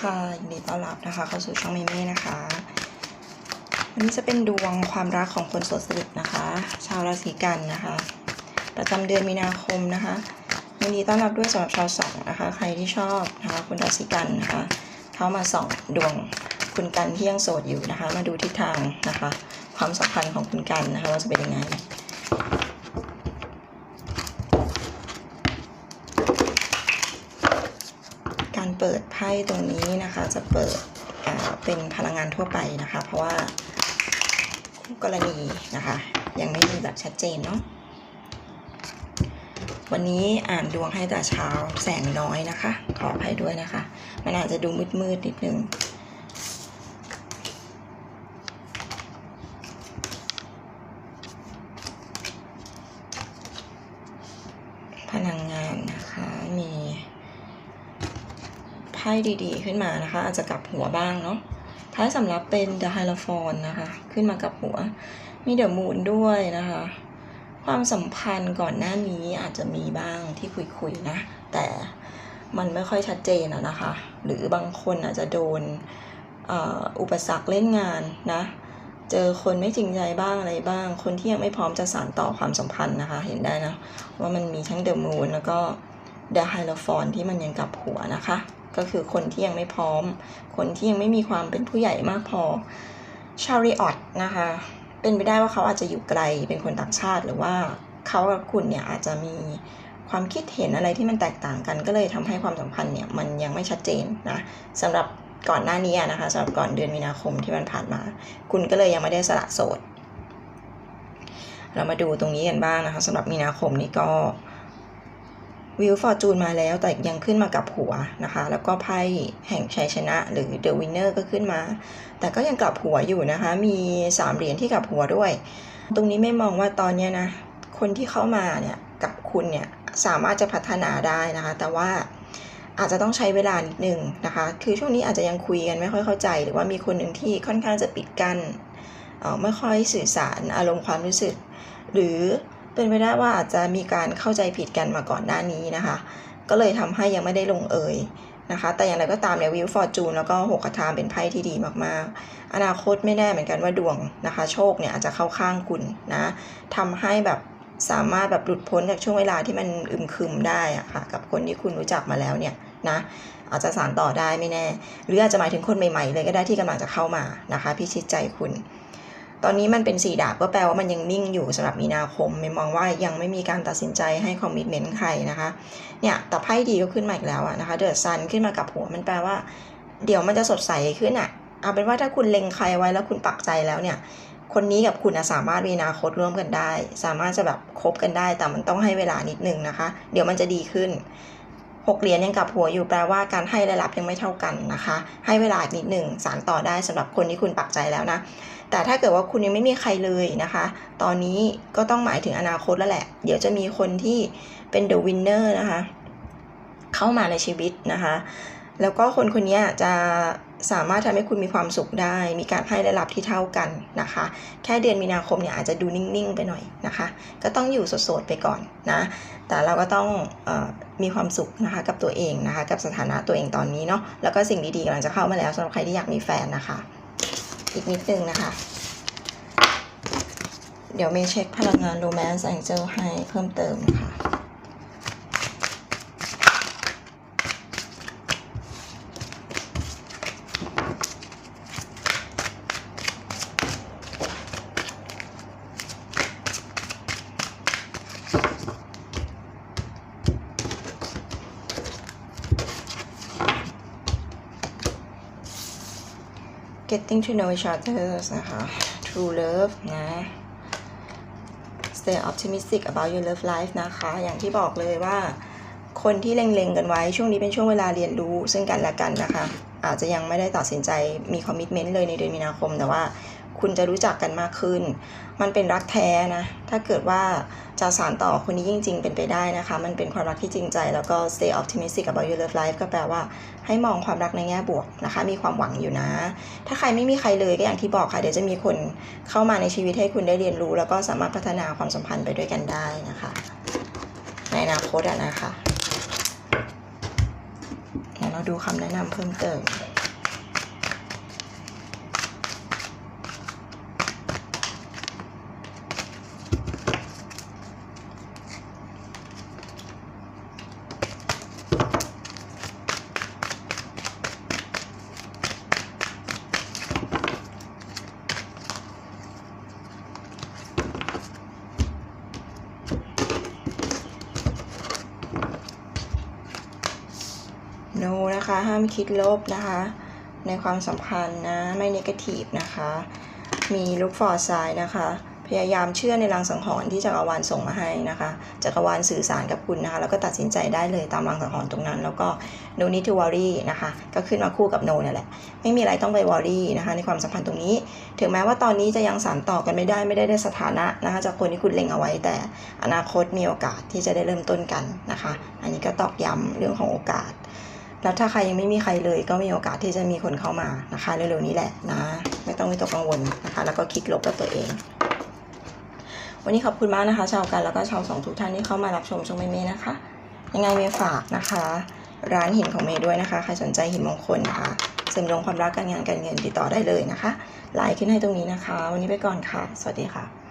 ค่ะยินดีต้อนรับนะคะ เข้าสู่ช่องเมเม่นะคะวันนี้จะเป็นดวงความรักของคนโสดสนิทนะคะ ชาวราศีกันนะคะ ประจำเดือนมีนาคมนะคะยินดีต้อนรับด้วยสำหรับชาวสองนะคะ ใครที่ชอบนะคะคุณราศีกันนะคะ เข้ามาส่องดวงคุณกันที่ยังโสดอยู่นะคะ มาดูทิศทางนะคะ ความสัมพันธ์ของคุณกันนะคะว่าจะเป็นยังไง การ เปิดไพ่ตรงนี้นะคะ จะเปิดเป็นพลังงานทั่วไปนะคะ เพราะว่าคู่กรณีนะคะ ยังไม่มีแบบชัดเจนเนาะวันนี้อ่านดวงให้แต่เช้าแสงน้อยนะคะ ขออภัยด้วยนะคะ มันอาจจะดูมืดๆนิดนึงพลังงานนะคะมี ไพ่ดีๆ ขึ้นมานะคะ อาจจะกลับหัวบ้างเนาะไพ่สำรับเป็น The Hierophant นะคะ ขึ้นมากับหัว มี The Moon ด้วยนะคะ ความสัมพันธ์ก่อนหน้านี้อาจจะมีบ้างที่คุยๆนะ แต่มันไม่ค่อยชัดเจนอะนะคะ หรือบางคนอาจจะโดนอ่ออุปสรรคเล่นงานนะ เจอคนไม่จริงใจบ้างอะไรบ้าง คนที่ยังไม่พร้อมจะสานต่อความสัมพันธ์นะคะ เห็นได้นะ ว่ามันมีทั้งเดอะมูนแล้วก็เดอะไฮโลฟอนที่มันยังกลับหัวนะคะ ก็คือคนที่ยังไม่พร้อม คนที่ยังไม่มีความเป็นผู้ใหญ่มากพอชาริออตนะคะ เป็นไปได้ว่าเขาอาจจะอยู่ไกลเป็นคนต่างชาติหรือว่าเขากับคุณเนี่ยอาจจะมีความคิดเห็นอะไรที่มันแตกต่างกันก็เลยทำให้ความสัมพันธ์เนี่ยมันยังไม่ชัดเจนนะสำหรับก่อนหน้านี้นะคะสำหรับก่อนเดือนมีนาคมที่มันผ่านมา คุณก็เลยยังไม่ได้สละโสด เรามาดูตรงนี้กันบ้างนะคะสำหรับมีนาคมนี้ก็ วิวฟอร์จูนมาแล้วแต่ยังขึ้นมากับหัวนะคะ แล้วก็ไพ่แห่งชัยชนะหรือเดอะวินเนอร์ก็ขึ้นมา แต่ก็ยังกลับหัวอยู่นะคะ มีสามเหรียญที่กลับหัวด้วย ตรงนี้ไม่มองว่าตอนเนี้ยนะ คนที่เข้ามาเนี่ยกับคุณเนี่ยสามารถจะพัฒนาได้นะคะ แต่ว่าอาจจะต้องใช้เวลานิดนึงนะคะ คือช่วงนี้อาจจะยังคุยกันไม่ค่อยเข้าใจ หรือว่ามีคนหนึ่งที่ค่อนข้างจะปิดกั้นไม่ค่อยสื่อสารอารมณ์ความรู้สึก หรือ เป็นไปได้ว่าอาจจะมีการเข้าใจผิดกันมาก่อนหน้านี้นะคะ ก็เลยทำให้ยังไม่ได้ลงเอยนะคะ แต่อย่างไรก็ตามเนี่ยวิวฟอร์จูนแล้วก็หกคาทามเป็นไพ่ที่ดีมากๆ อนาคตไม่แน่เหมือนกันว่าดวงนะคะ โชคเนี่ยอาจจะเข้าข้างคุณนะทำให้แบบสามารถแบบหลุดพ้นจากช่วงเวลาที่มันอึมครึมได้อะค่ะกับคนที่คุณรู้จักมาแล้วเนี่ยนะอาจจะสานต่อได้ไม่แน่ หรืออาจจะหมายถึงคนใหม่ๆเลยก็ได้ที่กำลังจะเข้ามานะคะ พิชิตใจคุณ ตอนนี้มันเป็นสีดาบก็แปลว่ามันยังนิ่งอยู่สำหรับมีนาคมไม่มองว่ายังไม่มีการตัดสินใจให้คอมมิชเมนต์ใครนะคะเนี่ยแต่ไพ่ดีก็ขึ้นมาอีกแล้วอะนะคะเดอะซันขึ้นมากับหัวมันแปลว่า เดี๋ยวมันจะสดใสขึ้นอะเอาเป็นว่าถ้าคุณเล็งใครไว้แล้วคุณปักใจแล้วเนี่ยคนนี้กับคุณอะสามารถมีอนาคตร่วมกันได้ สามารถจะแบบคบกันได้แต่มันต้องให้เวลานิดนึงนะคะ เดี๋ยวมันจะดีขึ้น หกเหรียญยังกับหัวอยู่แปลว่าการให้และรับยังไม่เท่ากันนะคะ ให้เวลาอีกนิดหนึ่งสารต่อได้สำหรับคนที่คุณปักใจแล้วนะ แต่ถ้าเกิดว่าคุณยังไม่มีใครเลยนะคะ ตอนนี้ก็ต้องหมายถึงอนาคตแล้วแหละ เดี๋ยวจะมีคนที่เป็นเดอะวินเนอร์นะคะ เข้ามาในชีวิตนะคะ แล้วก็คนคนนี้จะสามารถทำให้คุณมีความสุขได้ มีการให้และรับที่เท่ากันนะคะ แค่เดือนมีนาคมเนี่ยอาจจะดูนิ่งๆไปหน่อยนะคะ ก็ต้องอยู่โสดๆไปก่อนนะ แต่เราก็ต้องอมีความสุขนะคะกับตัวเองนะคะ กับสถานะตัวเองตอนนี้เนาะ แล้วก็สิ่งดีๆกำลังจะเข้ามาแล้วสำหรับใครที่อยากมีแฟนนะคะ อีกนิดนึงนะคะ เดี๋ยวเมย์เช็คพลังงาน Romance Angel ให้เพิ่มเติมค่ะ getting to know each other นะคะ true love นะ stay optimistic about your love life นะคะ อย่างที่บอกเลยว่า คนที่เล็งๆกันไว้ช่วงนี้เป็นช่วงเวลาเรียนรู้ซึ่งกันและกันนะคะ อาจจะยังไม่ได้ตัดสินใจมีคอมมิชเมนต์เลยในเดือนมีนาคม แต่ว่าคุณจะรู้จักกันมากขึ้น มันเป็นรักแท้นะ ถ้าเกิดว่า จะสานต่อคนนี้จริง ๆ เป็นไปได้นะคะ มันเป็นความรักที่จริงใจ แล้วก็ stay optimistic about your love life ก็แปลว่าให้มองความรักในแง่บวกนะคะ มีความหวังอยู่นะ ถ้าใครไม่มีใครเลยก็อย่างที่บอกค่ะ เดี๋ยวจะมีคนเข้ามาในชีวิตให้คุณได้เรียนรู้ แล้วก็สามารถพัฒนาความสัมพันธ์ไปด้วยกันได้นะคะ ในอนาคตอะนะคะแล้วเราดูคำแนะนำเพิ่มเติม ห้ามคิดลบนะคะ ในความสัมพันธ์นะ ไม่ negative นะคะ มี look for sign นะคะ พยายามเชื่อในรางสังหรณ์ที่จักรวาลส่งมาให้นะคะ จักรวาลสื่อสารกับคุณนะคะ แล้วก็ตัดสินใจได้เลยตามรางสังหรณ์ตรงนั้น แล้วก็ no need to worry นะคะ ก็ขึ้นมาคู่กับ no เนี่ยแหละ ไม่มีอะไรต้องไป worry นะคะ ในความสัมพันธ์ตรงนี้ ถึงแม้ว่าตอนนี้จะยังสานต่อกันไม่ได้ ไม่ได้ได้สถานะนะคะ จากคนที่คุณเล็งเอาไว้ แต่อนาคตมีโอกาสที่จะได้เริ่มต้นกันนะคะ อันนี้ก็ตอกย้ำเรื่องของโอกาส แล้วถ้าใครยังไม่มีใครเลยก็มีโอกาสที่จะมีคนเข้ามานะคะ เร็วๆนี้แหละนะ ไม่ต้องวิตกกังวลนะคะ แล้วก็คิดลบกับตัวเอง วันนี้ขอบคุณมากนะคะ ชาวกันแล้วก็ชาวสองทุกท่านที่เข้ามารับชมช่องเมย์เมย์นะคะ ยังไงเมย์ฝากนะคะ ร้านหินของเมย์ด้วยนะคะ ใครสนใจหินมงคลนะคะเสริมดวงความรักการงานการเงินติดต่อได้เลยนะคะไลน์ขึ้นให้ตรงนี้นะคะ วันนี้ไปก่อนค่ะ สวัสดีค่ะ